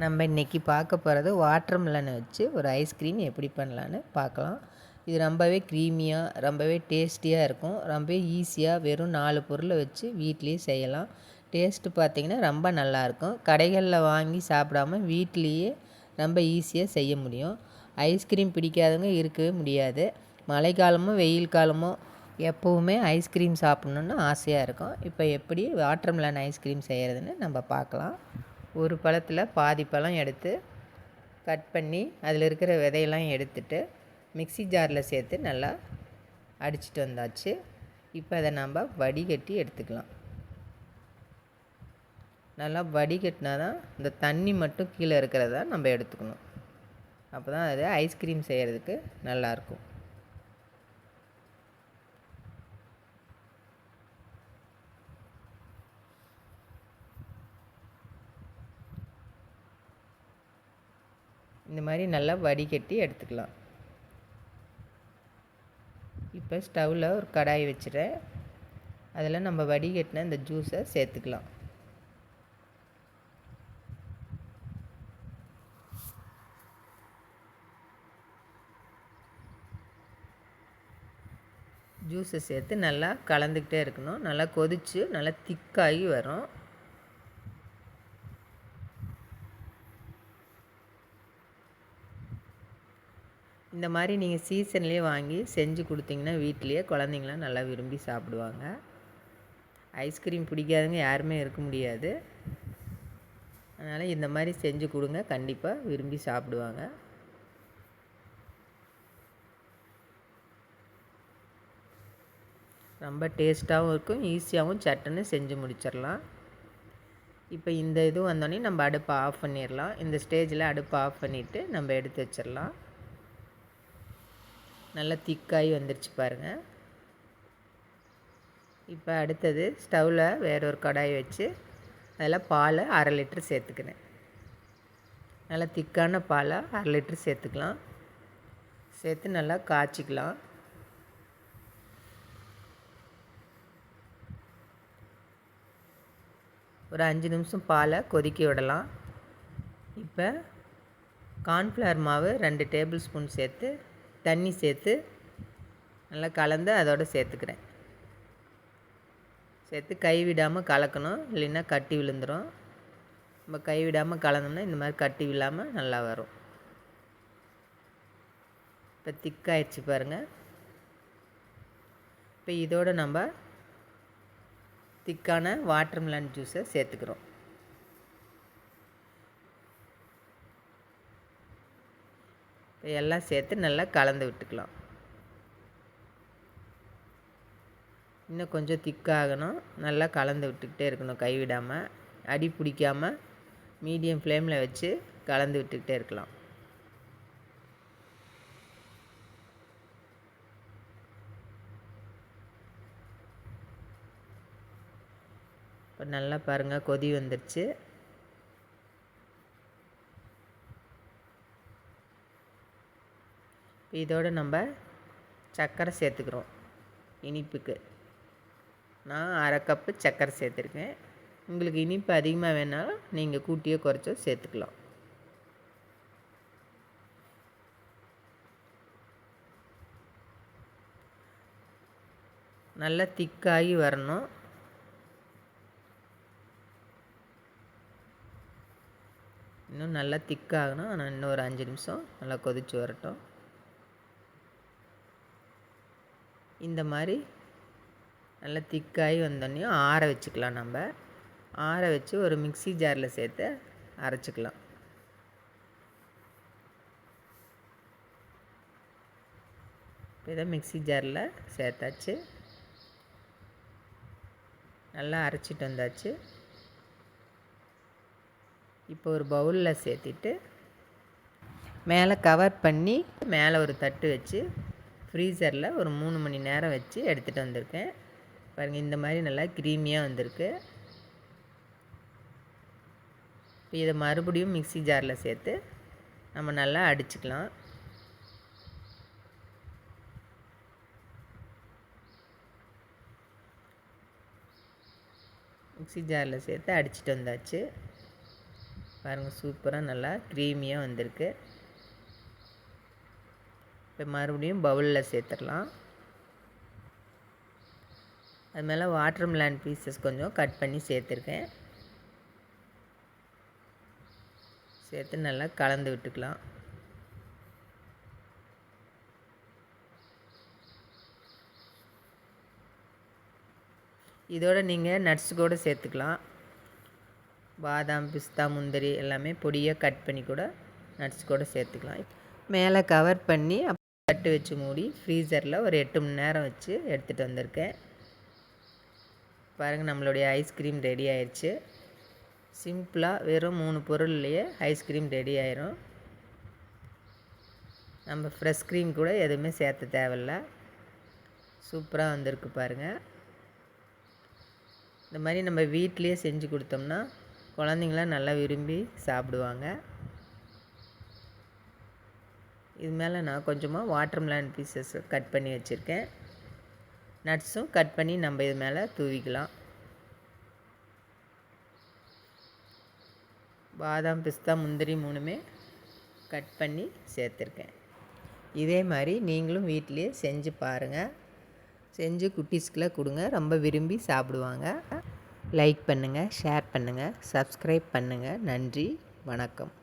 நம்ம இன்றைக்கி பார்க்க போகிறது வாட்டர் மெலனை வச்சு ஒரு ஐஸ்கிரீம் எப்படி பண்ணலான்னு பார்க்கலாம். இது ரொம்பவே க்ரீமியாக ரொம்பவே டேஸ்டியாக இருக்கும். ரொம்பவே ஈஸியாக வெறும் நாலு பொருளை வச்சு வீட்லேயே செய்யலாம். டேஸ்ட்டு பார்த்திங்கன்னா ரொம்ப நல்லாயிருக்கும் கடைகளில் வாங்கி சாப்பிடாம வீட்லேயே ரொம்ப ஈஸியாக செய்ய முடியும். ஐஸ்கிரீம் பிடிக்காதவங்க இருக்கவே முடியாது. மழைக்காலமோ வெயில் காலமோ எப்போவுமே ஐஸ்கிரீம் சாப்பிட்ணுன்னு ஆசையாக இருக்கும். இப்போ எப்படி வாட்டர் மெலன் ஐஸ்கிரீம் செய்கிறதுன்னு நம்ம பார்க்கலாம். ஒரு பழத்தில் பாதி பழம் எடுத்து கட் பண்ணி அதில் இருக்கிற விதையெல்லாம் எடுத்துட்டு மிக்சி ஜாரில் சேர்த்து நல்லா அடிச்சிட்டு வந்தாச்சு. இப்போ அதை நம்ம வடிகட்டி எடுத்துக்கலாம். நல்லா வடிகட்டினா தான் இந்த தண்ணி மட்டும் கீழே இருக்கிறத நம்ம எடுத்துக்கணும். அப்போ தான் அது ஐஸ்கிரீம் செய்கிறதுக்கு நல்லாயிருக்கும் இந்த மாதிரி நல்லா வடிகட்டி எடுத்துக்கலாம். இப்போ ஸ்டவ்வில் ஒரு கடாய் வச்சுட்டேன். அதில் நம்ம வடிகட்டின இந்த ஜூஸை சேர்த்துக்கலாம். ஜூஸை சேர்த்து நல்லா கலந்துக்கிட்டே இருக்கணும். நல்லா கொதித்து நல்லா திக்காகி வரும். இந்த மாதிரி நீங்கள் சீசன்லேயே வாங்கி செஞ்சு கொடுத்தீங்கன்னா வீட்டிலையே குழந்தைங்களாம் நல்லா விரும்பி சாப்பிடுவாங்க. ஐஸ்கிரீம் பிடிக்காதவங்க யாருமே இருக்க முடியாது. அதனால் இந்த மாதிரி செஞ்சு கொடுங்க கண்டிப்பாக விரும்பி சாப்பிடுவாங்க. ரொம்ப டேஸ்ட்டாகவும் இருக்கும் ஈஸியாகவும் சட்டுன்னு செஞ்சு முடிச்சிடலாம். இப்போ இந்த இது வந்தோடனே நம்ம அடுப்பை ஆஃப் பண்ணிடலாம். இந்த ஸ்டேஜில் அடுப்பை ஆஃப் பண்ணிவிட்டு நம்ம எடுத்து வச்சிடலாம். நல்லா திக்காகி வந்துருச்சு பாருங்கள் இப்போ அடுத்தது ஸ்டவ்வில் வேற ஒரு கடாய் வச்சு அதில் பால் அரை லிட்ரு சேர்த்துக்கினேன் நல்லா திக்கான பாலை அரை லிட்ரு சேர்த்துக்கலாம். சேர்த்து நல்லா காய்ச்சிக்கலாம். ஒரு அஞ்சு நிமிஷம் பாலை கொதிக்க விடலாம். இப்போ கார்ன்ஃப்ளவர் மாவு ரெண்டு டேபிள் ஸ்பூன் சேர்த்து தண்ணி சேர்த்து நல்லா கலந்து அதோடு சேர்த்துக்கிறேன். சேர்த்து கை விடாமல் கலக்கணும். இல்லைன்னா கட்டி விழுந்துடும் நம்ம கை விடாமல் கலந்தோம்னா இந்த மாதிரி கட்டி விழாமல் நல்லா வரும். இப்போ திக்காயிடுச்சு பாருங்கள் இப்போ இதோடு நம்ம திக்கான வாட்டர் மிலன் ஜூஸை சேர்த்துக்கிறோம். எல்லாம் சேர்த்து நல்லா கலந்து விட்டுக்கலாம். இன்னும் கொஞ்சம் திக்காகணும். நல்லா கலந்து விட்டுக்கிட்டே இருக்கணும் கைவிடாமல் அடி பிடிக்காமல் மீடியம் ஃப்ளேமில் வச்சு கலந்து விட்டுக்கிட்டே இருக்கலாம். இப்போ நல்லா பாருங்கள் கொதி வந்துடுச்சு இதோடு நம்ம சர்க்கரை சேர்த்துக்கிறோம். இனிப்புக்கு. நான் அரை கப்பு சர்க்கரை சேர்த்துருக்கேன். உங்களுக்கு இனிப்பு அதிகமாக வேணாலும் நீங்கள் கூட்டியோ குறைச்சோ சேர்த்துக்கலாம். நல்லா திக்காகி வரணும். இன்னும் நல்லா திக்காகணும். ஆனால் இன்னும் ஒரு அஞ்சு நிமிஷம் நல்லா கொதித்து வரட்டும். இந்த மாதிரி நல்லா திக்காகி வந்தோடனையும் ஆற வச்சுக்கலாம் நம்ம. ஆற வச்சு ஒரு மிக்சி ஜாரில் சேர்த்து அரைச்சிக்கலாம். இப்போ இதை மிக்சி ஜாரில் சேர்த்தாச்சு. நல்லா அரைச்சிட்டு வந்தாச்சு. இப்போ ஒரு பவுலில் சேர்த்திட்டு மேலே கவர் பண்ணி மேலே ஒரு தட்டு வச்சு ஃப்ரீசரில் ஒரு மூணு மணி நேரம் வச்சு எடுத்துகிட்டு வந்திருக்கேன். பாருங்கள் இந்த மாதிரி நல்லா க்ரீமியாக வந்திருக்கு. இப்போ இதை மறுபடியும் மிக்சி ஜாரில் சேர்த்து நம்ம நல்லா அடிச்சுக்கலாம். மிக்சி ஜாரில் சேர்த்து அடிச்சிட்டு வந்தாச்சு. பாருங்கள் சூப்பராக நல்லா க்ரீமியாக வந்திருக்கு. இப்போ மறுபடியும் பவுலில் சேர்த்துடலாம். அது மேலே வாட்டர் மிலான் பீசஸ் கொஞ்சம் கட் பண்ணி சேர்த்துருக்கேன். சேர்த்து நல்லா கலந்து விட்டுக்கலாம். இதோட நீங்கள் நட்ஸ் கூட சேர்த்துக்கலாம். பாதாம் பிஸ்தா முந்திரி எல்லாமே பொடியாக கட் பண்ணி கூட நட்ஸ் கூட சேர்த்துக்கலாம். மேலே கவர் பண்ணி தட்டு வச்சு மூடி ஃப்ரீசரில் ஒரு எட்டு மணி நேரம் வச்சு எடுத்துகிட்டு வந்திருக்கேன். பாருங்கள் நம்மளுடைய ஐஸ்கிரீம் ரெடி ஆயிடுச்சு சிம்பிளாக வெறும் மூணு பொருள்லையே ஐஸ்கிரீம் ரெடி ஆயிரும். நம்ம ஃப்ரெஷ் க்ரீம் கூட எதுவுமே சேர்த்த தேவையில்ல. சூப்பராக வந்திருக்கு பாருங்கள் இந்த மாதிரி நம்ம வீட்லேயே செஞ்சு கொடுத்தோம்னா குழந்தைங்களாம் நல்லா விரும்பி சாப்பிடுவாங்க. இது மேலே நான் கொஞ்சமாக வாட்டர் மிலான் பீசஸ் கட் பண்ணி வச்சுருக்கேன். நட்ஸும் கட் பண்ணி நம்ம இது மேலே தூவிக்கலாம். பாதாம் பிஸ்தா முந்திரி மூணுமே கட் பண்ணி சேர்த்துருக்கேன். இதே மாதிரி நீங்களும் வீட்லேயே செஞ்சு பாருங்கள் செஞ்சு குட்டீஸ்க்குலாம் கொடுங்க. ரொம்ப விரும்பி சாப்பிடுவாங்க. லைக் பண்ணுங்கள் ஷேர் பண்ணுங்கள் சப்ஸ்கிரைப் பண்ணுங்கள் நன்றி வணக்கம்.